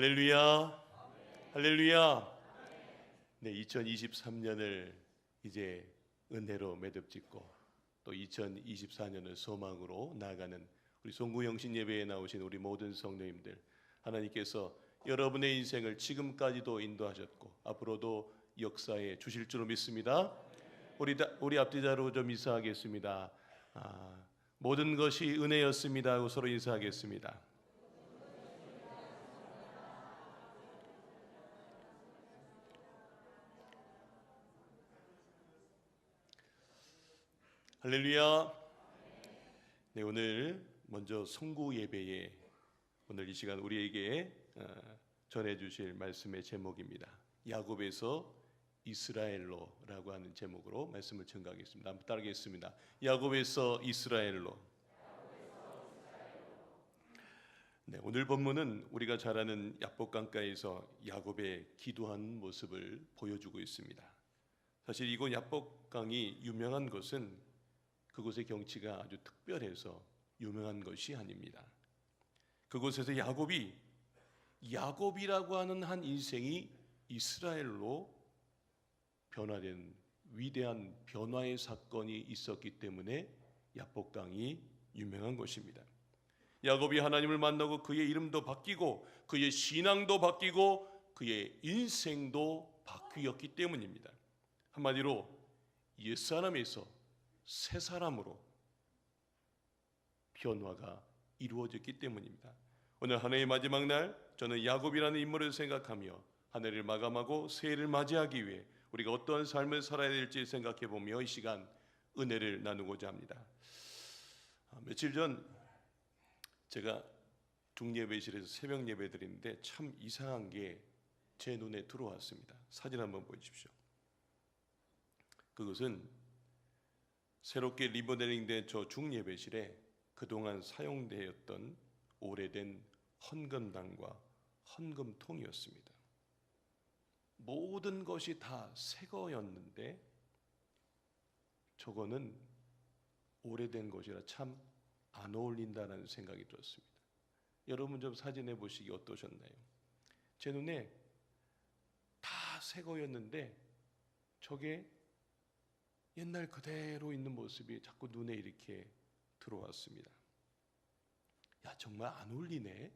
할렐루야. 할렐루야. 네, 2023년을 이제 은혜로 매듭짓고 또 2024년을 소망으로 나아가는 우리 송구 영신 예배에 나오신 우리 모든 성도님들 하나님께서 여러분의 인생을 지금까지도 인도하셨고 앞으로도 역사에 주실 줄로 믿습니다. 우리 다- 우리 앞뒤자로 좀 인사하겠습니다. 아, 모든 것이 은혜였습니다 하고 서로 인사하겠습니다. 할렐루야. 네, 오늘 먼저 성구 예배에 오늘 이 시간 우리에게 어, 전해 주실 말씀의 제목입니다. 야곱에서 이스라엘로라고 하는 제목으로 말씀을 전가하겠습니다. 한번 따르겠습니다. 야곱에서 이스라엘로. 네, 오늘 본문은 우리가 잘 아는 야복 강가에서 야곱의 기도한 모습을 보여주고 있습니다. 사실 이곳 야복강이 유명한 것은 그곳의 경치가 아주 특별해서 유명한 것이 아닙니다. 그곳에서 야곱이 야곱이라고 하는 한 인생이 이스라엘로 변화된 위대한 변화의 사건이 있었기 때문에 야복강이 유명한 것입니다. 야곱이 하나님을 만나고 그의 이름도 바뀌고 그의 신앙도 바뀌고 그의 인생도 바뀌었기 때문입니다. 한마디로 옛사람에서 새 사람으로 변화가 이루어졌기 때문입니다. 오늘 한 해의 마지막 날 저는 야곱이라는 인물을 생각하며 한 해를 마감하고 새해를 맞이하기 위해 우리가 어떠한 삶을 살아야 될지 생각해 보며 이 시간 은혜를 나누고자 합니다. 아, 며칠 전 제가 중예배실에서 새벽 예배 드리는데 참 이상한 게 제 눈에 들어왔습니다. 사진 한번 보여주십시오. 그것은 새롭게 리모델링된 저 중예배실에 그동안 사용되었던 오래된 헌금당과 헌금통이었습니다. 모든 것이 다 새거였는데 저거는 오래된 것이라 참 안 어울린다는 생각이 들었습니다. 여러분 좀 사진해 보시기 어떠셨나요? 제 눈에 다 새거였는데 저게 옛날 그대로 있는 모습이 자꾸 눈에 이렇게 들어왔습니다. 야, 정말 안 어울리네.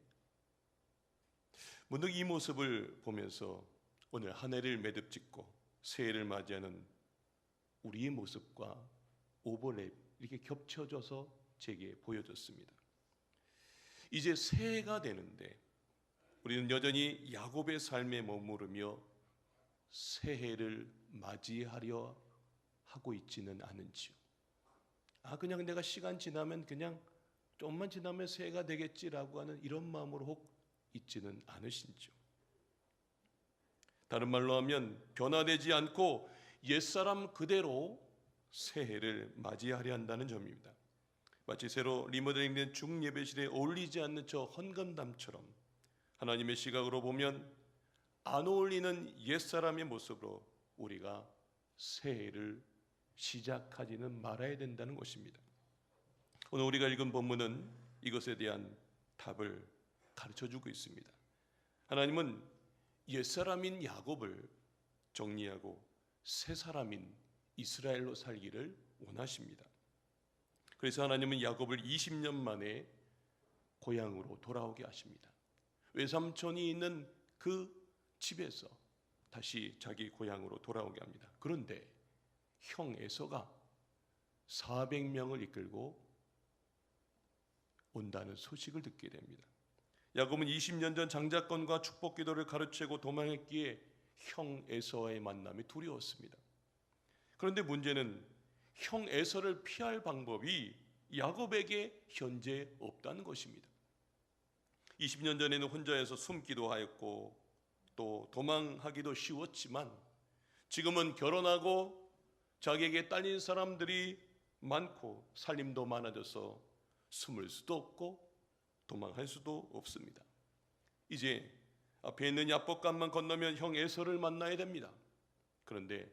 문득 이 모습을 보면서 오늘 한 해를 매듭 짓고 새해를 맞이하는 우리의 모습과 오버랩 이렇게 겹쳐져서 제게 보여졌습니다. 이제 새해가 되는데 우리는 여전히 야곱의 삶에 머무르며 새해를 맞이하려 하고 있지는 않은지요. 아 그냥 내가 시간 지나면 그냥 좀만 지나면 새해가 되겠지라고 하는 이런 마음으로 혹 있지는 않으신지요. 다른 말로 하면 변화되지 않고 옛사람 그대로 새해를 맞이하려 한다는 점입니다. 마치 새로 리모델링된 중예배실에 어울리지 않는 저 헌금담처럼 하나님의 시각으로 보면 안 어울리는 옛사람의 모습으로 우리가 새해를 시작하지는 말아야 된다는 것입니다. 오늘 우리가 읽은 본문은 이것에 대한 답을 가르쳐 주고 있습니다. 하나님은 옛사람인 야곱을 정리하고 새 사람인 이스라엘로 살기를 원하십니다. 그래서 하나님은 야곱을 20년 만에 고향으로 돌아오게 하십니다. 외삼촌이 있는 그 집에서 다시 자기 고향으로 돌아오게 합니다. 그런데 형 에서가 400명을 이끌고 온다는 소식을 듣게 됩니다. 야곱은 20년 전 장자권과 축복 기도를 가르치고 도망했기에 형 에서와의 만남이 두려웠습니다. 그런데 문제는 형 에서를 피할 방법이 야곱에게 현재 없다는 것입니다. 20년 전에는 혼자여서 숨기도 하였고 또 도망하기도 쉬웠지만 지금은 결혼하고 자기에게 딸린 사람들이 많고 살림도 많아져서 숨을 수도 없고 도망할 수도 없습니다. 이제 앞에 있는 야복강만 건너면 형 에서를 만나야 됩니다. 그런데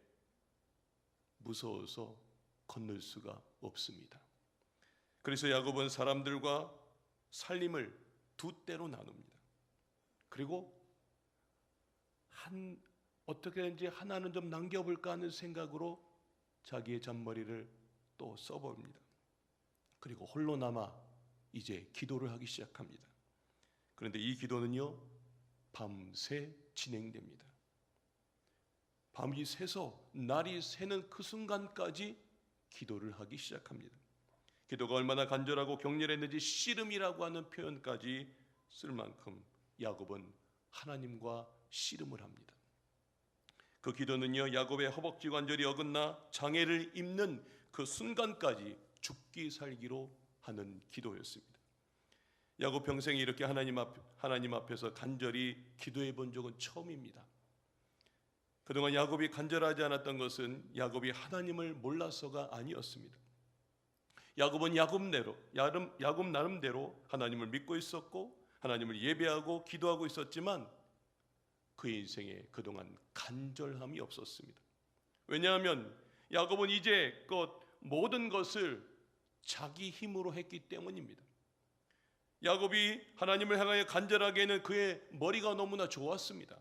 무서워서 건널 수가 없습니다. 그래서 야곱은 사람들과 살림을 두 때로 나눕니다. 그리고 한 어떻게든지 하나는 좀 남겨볼까 하는 생각으로 자기의 잔머리를 또 써봅니다. 그리고 홀로 남아 이제 기도를 하기 시작합니다. 그런데 이 기도는요 밤새 진행됩니다. 밤이 새서 날이 새는 그 순간까지 기도를 하기 시작합니다. 기도가 얼마나 간절하고 격렬했는지 씨름이라고 하는 표현까지 쓸 만큼 야곱은 하나님과 씨름을 합니다. 그 기도는요 야곱의 허벅지 관절이 어긋나 장애를 입는 그 순간까지 죽기 살기로 하는 기도였습니다. 야곱 평생에 이렇게 하나님 앞 하나님 앞에서 간절히 기도해 본 적은 처음입니다. 그동안 야곱이 간절하지 않았던 것은 야곱이 하나님을 몰라서가 아니었습니다. 야곱은 야곱대로 야름- 야곱 나름대로 하나님을 믿고 있었고 하나님을 예배하고 기도하고 있었지만 그의 인생에 그동안 간절함이 없었습니다. 왜냐하면 야곱은 이제껏 모든 것을 자기 힘으로 했기 때문입니다. 야곱이 하나님을 향하여 간절하게는 그의 머리가 너무나 좋았습니다.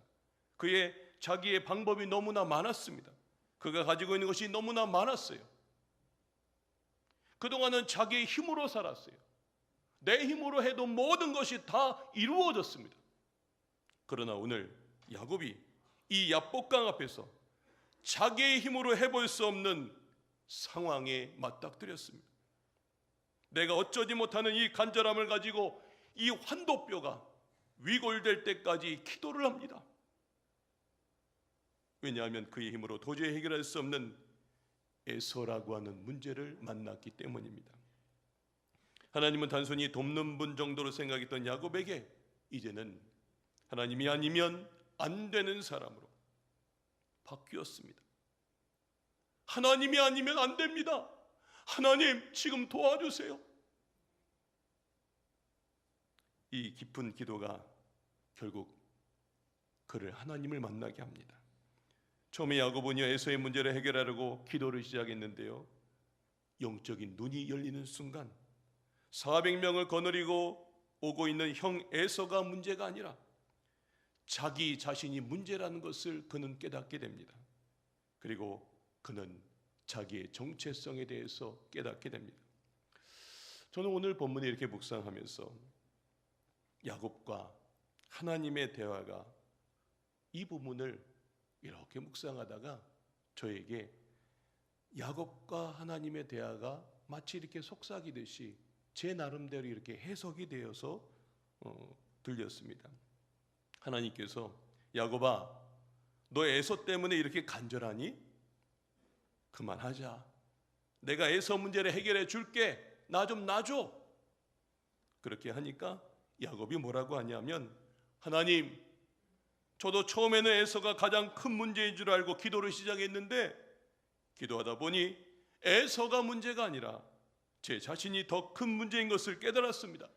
그의 자기의 방법이 너무나 많았습니다. 그가 가지고 있는 것이 너무나 많았어요. 그동안은 자기의 힘으로 살았어요. 내 힘으로 해도 모든 것이 다 이루어졌습니다. 그러나 오늘 야곱이 이 야복강 앞에서 자기의 힘으로 해볼 수 없는 상황에 맞닥뜨렸습니다. 내가 어쩌지 못하는 이 간절함을 가지고 이 환도뼈가 위골될 때까지 기도를 합니다. 왜냐하면 그의 힘으로 도저히 해결할 수 없는 에서라고 하는 문제를 만났기 때문입니다. 하나님은 단순히 돕는 분 정도로 생각했던 야곱에게 이제는 하나님이 아니면 안 되는 사람으로 바뀌었습니다. 하나님이 아니면 안 됩니다. 하나님 지금 도와주세요. 이 깊은 기도가 결국 그를 하나님을 만나게 합니다. 처음에 야곱은요 에서의 문제를 해결하려고 기도를 시작했는데요. 영적인 눈이 열리는 순간 400명을 거느리고 오고 있는 형 에서가 문제가 아니라 자기 자신이 문제라는 것을 그는 깨닫게 됩니다. 그리고 그는 자기의 정체성에 대해서 깨닫게 됩니다. 저는 오늘 본문에 이렇게 묵상하면서 야곱과 하나님의 대화가 이 부분을 이렇게 묵상하다가 저에게 야곱과 하나님의 대화가 마치 이렇게 속삭이듯이 제 나름대로 이렇게 해석이 되어서 어, 들렸습니다. 하나님께서 야곱아, 너 에서 때문에 이렇게 간절하니? 그만하자. 내가 에서 문제를 해결해 줄게. 나 좀 놔줘. 그렇게 하니까 야곱이 뭐라고 하냐면 하나님, 저도 처음에는 에서가 가장 큰 문제인 줄 알고 기도를 시작했는데 기도하다 보니 에서가 문제가 아니라 제 자신이 더 큰 문제인 것을 깨달았습니다.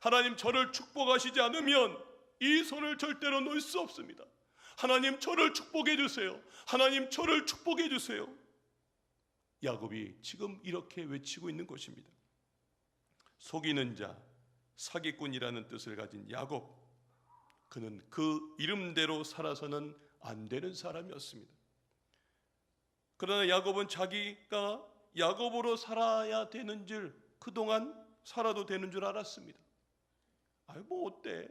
하나님 저를 축복하시지 않으면 이 손을 절대로 놓을 수 없습니다. 하나님 저를 축복해 주세요. 하나님 저를 축복해 주세요. 야곱이 지금 이렇게 외치고 있는 것입니다. 속이는 자, 사기꾼이라는 뜻을 가진 야곱. 그는 그 이름대로 살아서는 안 되는 사람이었습니다. 그러나 야곱은 자기가 야곱으로 살아야 되는 줄 그동안 살아도 되는 줄 알았습니다. 아이 뭐 어때?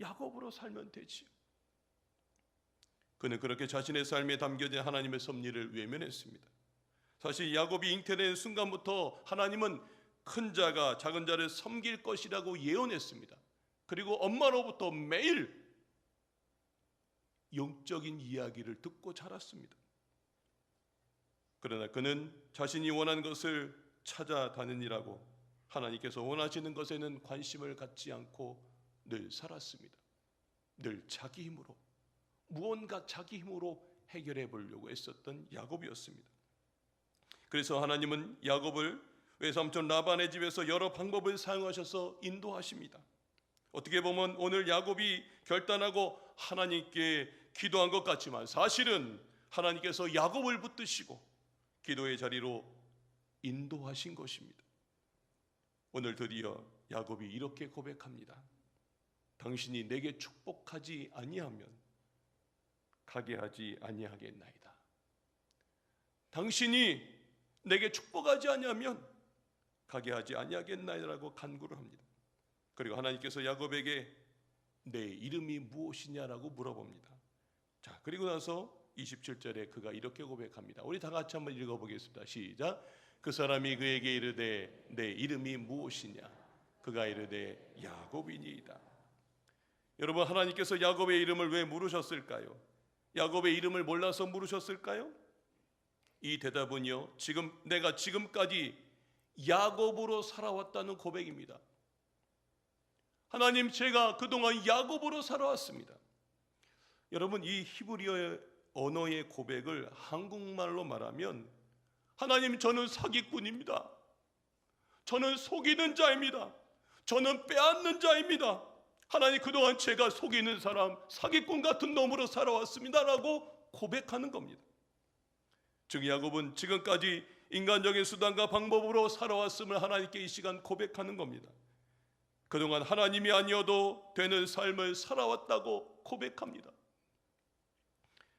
야곱으로 살면 되지. 그는 그렇게 자신의 삶에 담겨진 하나님의 섭리를 외면했습니다. 사실 야곱이 잉태된 순간부터 하나님은 큰 자가 작은 자를 섬길 것이라고 예언했습니다. 그리고 엄마로부터 매일 영적인 이야기를 듣고 자랐습니다. 그러나 그는 자신이 원하는 것을 찾아다니라고 하나님께서 원하시는 것에는 관심을 갖지 않고 늘 살았습니다. 늘 자기 힘으로 무언가 자기 힘으로 해결해 보려고 했었던 야곱이었습니다. 그래서 하나님은 야곱을 외삼촌 라반의 집에서 여러 방법을 사용하셔서 인도하십니다. 어떻게 보면 오늘 야곱이 결단하고 하나님께 기도한 것 같지만 사실은 하나님께서 야곱을 붙드시고 기도의 자리로 인도하신 것입니다. 오늘 드디어 야곱이 이렇게 고백합니다. 당신이 내게 축복하지 아니하면 가게 하지 아니하겠나이다. 당신이 내게 축복하지 아니하면 가게 하지 아니하겠나이라고 간구를 합니다. 그리고 하나님께서 야곱에게 내 이름이 무엇이냐라고 물어봅니다. 자, 그리고 나서 27절에 그가 이렇게 고백합니다. 우리 다 같이 한번 읽어 보겠습니다. 시작. 그 사람이 그에게 이르되 내 이름이 무엇이냐? 그가 이르되 야곱이니이다. 여러분 하나님께서 야곱의 이름을 왜 물으셨을까요? 야곱의 이름을 몰라서 물으셨을까요? 이 대답은요. 지금 내가 지금까지 야곱으로 살아왔다는 고백입니다. 하나님 제가 그동안 야곱으로 살아왔습니다. 여러분 이 히브리어 언어의 고백을 한국말로 말하면 하나님 저는 사기꾼입니다. 저는 속이는 자입니다. 저는 빼앗는 자입니다. 하나님 그동안 제가 속이는 사람 사기꾼 같은 놈으로 살아왔습니다라고 고백하는 겁니다. 즉 야곱은 지금까지 인간적인 수단과 방법으로 살아왔음을 하나님께 이 시간 고백하는 겁니다. 그동안 하나님이 아니어도 되는 삶을 살아왔다고 고백합니다.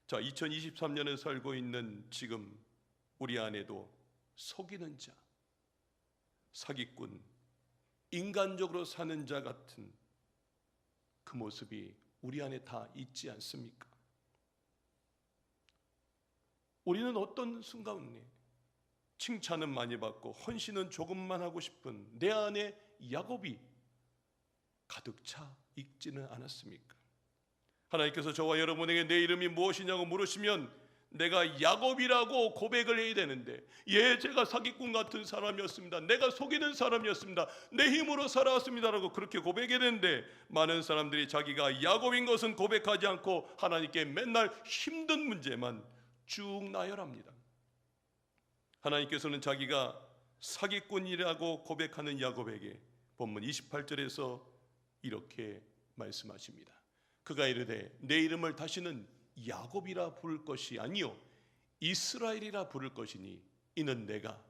자, 2023년에 살고 있는 지금 우리 안에도 속이는 자, 사기꾼, 인간적으로 사는 자 같은 그 모습이 우리 안에 다 있지 않습니까? 우리는 어떤 순간에 칭찬은 많이 받고 헌신은 조금만 하고 싶은 내 안에 야곱이 가득 차 있지는 않았습니까? 하나님께서 저와 여러분에게 내 이름이 무엇이냐고 물으시면 내가 야곱이라고 고백을 해야 되는데 예 제가 사기꾼 같은 사람이었습니다. 내가 속이는 사람이었습니다. 내 힘으로 살아왔습니다라고 그렇게 고백해야 되는데 많은 사람들이 자기가 야곱인 것은 고백하지 않고 하나님께 맨날 힘든 문제만 쭉 나열합니다. 하나님께서는 자기가 사기꾼이라고 고백하는 야곱에게 본문 28절에서 이렇게 말씀하십니다. 그가 이르되 내 이름을 다시는 야곱이라 부를 것이 아니요 이스라엘이라 부를 것이니 이는 내가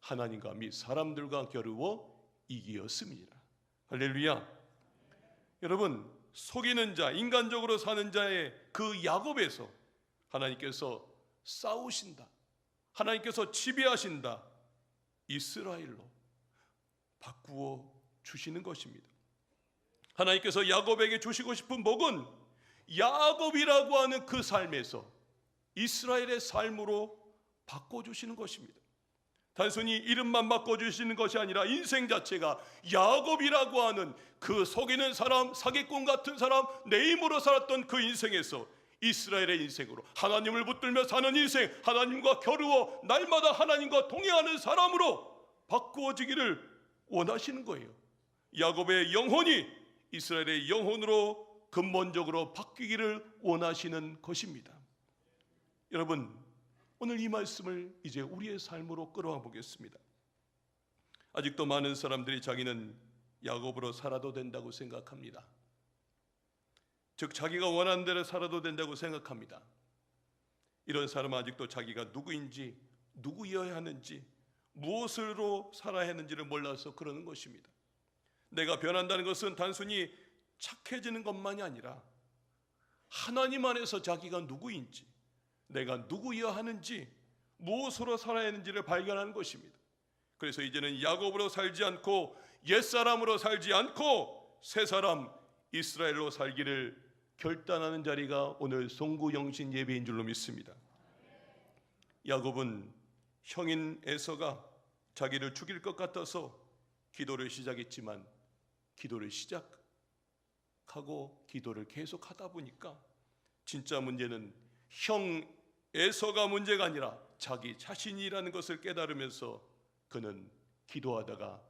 하나님과 및 사람들과 겨루어 이기었음이니라. 할렐루야. 여러분 속이는 자 인간적으로 사는 자의 그 야곱에서 하나님께서 싸우신다 하나님께서 지배하신다 이스라엘로 바꾸어 주시는 것입니다. 하나님께서 야곱에게 주시고 싶은 복은 야곱이라고 하는 그 삶에서 이스라엘의 삶으로 바꿔주시는 것입니다. 단순히 이름만 바꿔주시는 것이 아니라 인생 자체가 야곱이라고 하는 그 속이는 사람, 사기꾼 같은 사람, 내 힘으로 살았던 그 인생에서 이스라엘의 인생으로 하나님을 붙들며 사는 인생, 하나님과 겨루어 날마다 하나님과 동행하는 사람으로 바꾸어지기를 원하시는 거예요. 야곱의 영혼이 이스라엘의 영혼으로 근본적으로 바뀌기를 원하시는 것입니다. 여러분, 오늘 이 말씀을 이제 우리의 삶으로 끌어와 보겠습니다. 아직도 많은 사람들이 자기는 야곱으로 살아도 된다고 생각합니다. 즉 자기가 원하는 대로 살아도 된다고 생각합니다. 이런 사람은 아직도 자기가 누구인지 누구여야 하는지 무엇으로 살아야 하는지를 몰라서 그러는 것입니다. 내가 변한다는 것은 단순히 착해지는 것만이 아니라 하나님 안에서 자기가 누구인지 내가 누구여야 하는지 무엇으로 살아야 하는지를 발견하는 것입니다. 그래서 이제는 야곱으로 살지 않고 옛사람으로 살지 않고 새 사람 이스라엘로 살기를 결단하는 자리가 오늘 송구 영신 예배인 줄로 믿습니다. 야곱은 형인 에서가 자기를 죽일 것 같아서 기도를 시작했지만 기도를 시작 하고 기도를 계속 하다 보니까 진짜 문제는 형 에서가 문제가 아니라 자기 자신이라는 것을 깨달으면서 그는 기도하다가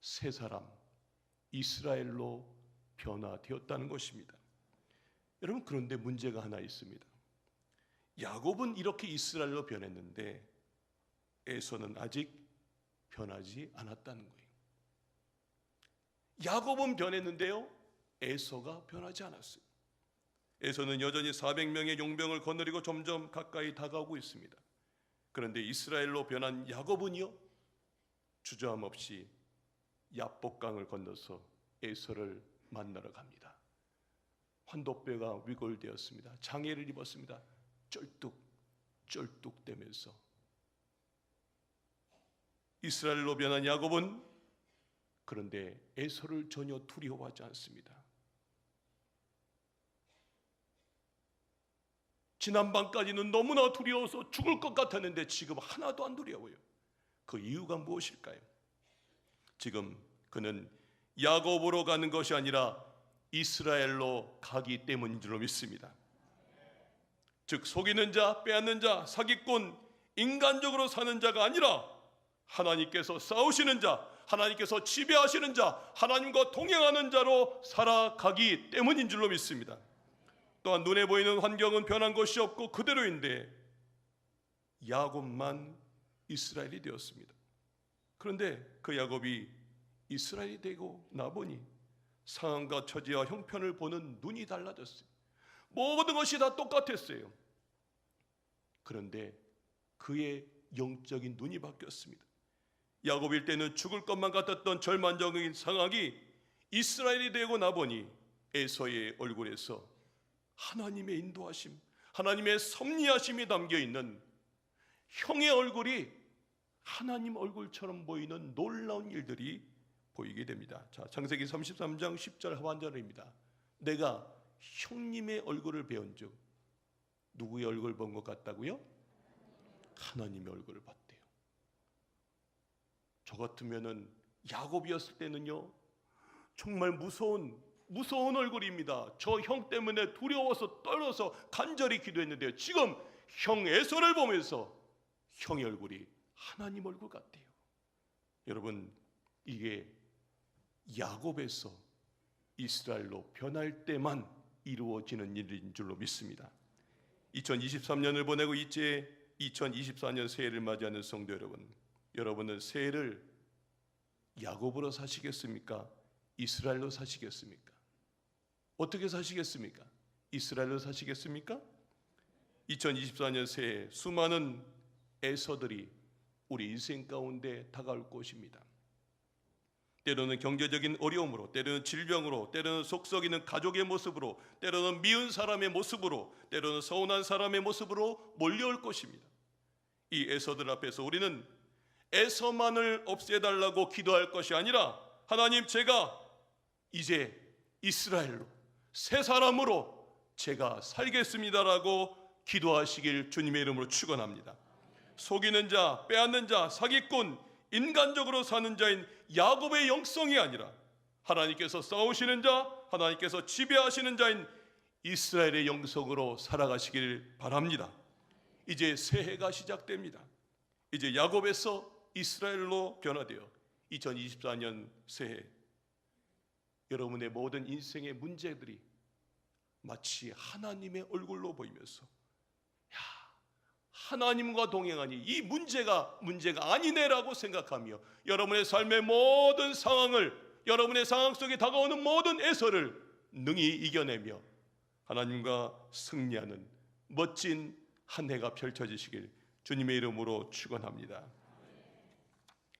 새 사람 이스라엘로 변화되었다는 것입니다. 여러분 그런데 문제가 하나 있습니다. 야곱은 이렇게 이스라엘로 변했는데 에서는 아직 변하지 않았다는 거예요. 야곱은 변했는데요. 에서가 변하지 않았어요. 에서는 여전히 400명의 용병을 거느리고 점점 가까이 다가오고 있습니다. 그런데 이스라엘로 변한 야곱은요. 주저함 없이 야복강을 건너서 에서를 만나러 갑니다. 환도뼈가 위골되었습니다. 장애를 입었습니다. 쩔뚝 쩔뚝대면서 이스라엘로 변한 야곱은 그런데 에서를 전혀 두려워하지 않습니다. 지난밤까지는 너무나 두려워서 죽을 것 같았는데 지금 하나도 안 두려워요. 그 이유가 무엇일까요? 지금 그는 야곱으로 가는 것이 아니라 이스라엘로 가기 때문인 줄로 믿습니다. 즉 속이는 자, 빼앗는 자, 사기꾼, 인간적으로 사는 자가 아니라 하나님께서 싸우시는 자, 하나님께서 지배하시는 자, 하나님과 동행하는 자로 살아가기 때문인 줄로 믿습니다. 또한 눈에 보이는 환경은 변한 것이 없고 그대로인데 야곱만 이스라엘이 되었습니다. 그런데 그 야곱이 이스라엘이 되고 나보니 상황과 처지와 형편을 보는 눈이 달라졌어요. 모든 것이 다 똑같았어요. 그런데 그의 영적인 눈이 바뀌었습니다. 야곱일 때는 죽을 것만 같았던 절만적인 상황이 이스라엘이 되고 나보니 에서의 얼굴에서 하나님의 인도하심, 하나님의 섭리하심이 담겨 있는 형의 얼굴이 하나님 얼굴처럼 보이는 놀라운 일들이 보이게 됩니다. 자, 창세기 33장 10절 하반절입니다. 내가 형님의 얼굴을 배운즉 누구의 얼굴 본 것 같다고요? 하나님의 얼굴을 봤대요. 저 같으면은 야곱이었을 때는요. 정말 무서운 무서운 얼굴입니다. 저 형 때문에 두려워서 떨어서 간절히 기도했는데요. 지금 형 에서를 보면서 형의 얼굴이 하나님 얼굴 같대요. 여러분 이게 야곱에서 이스라엘로 변할 때만 이루어지는 일인 줄로 믿습니다. 2023년을 보내고 이제 2024년 새해를 맞이하는 성도 여러분, 여러분은 새해를 야곱으로 사시겠습니까? 이스라엘로 사시겠습니까? 어떻게 사시겠습니까? 이스라엘로 사시겠습니까? 2024년 새해 수많은 애서들이 우리 인생 가운데 다가올 것입니다. 때로는 경제적인 어려움으로, 때로는 질병으로, 때로는 속썩이는 가족의 모습으로, 때로는 미운 사람의 모습으로, 때로는 서운한 사람의 모습으로 몰려올 것입니다. 이 에서들 앞에서 우리는 에서만을 없애달라고 기도할 것이 아니라 하나님 제가 이제 이스라엘로 새 사람으로 제가 살겠습니다라고 기도하시길 주님의 이름으로 축원합니다. 속이는 자, 빼앗는 자, 사기꾼, 인간적으로 사는 자인 야곱의 영성이 아니라 하나님께서 싸우시는 자, 하나님께서 지배하시는 자인 이스라엘의 영성으로 살아가시길 바랍니다. 이제 새해가 시작됩니다. 이제 야곱에서 이스라엘로 변화되어 2024년 새해 여러분의 모든 인생의 문제들이 마치 하나님의 얼굴로 보이면서 야 하나님과 동행하니 이 문제가 문제가 아니네라고 생각하며 여러분의 삶의 모든 상황을 여러분의 상황 속에 다가오는 모든 애서를 능히 이겨내며 하나님과 승리하는 멋진 한 해가 펼쳐지시길 주님의 이름으로 축원합니다.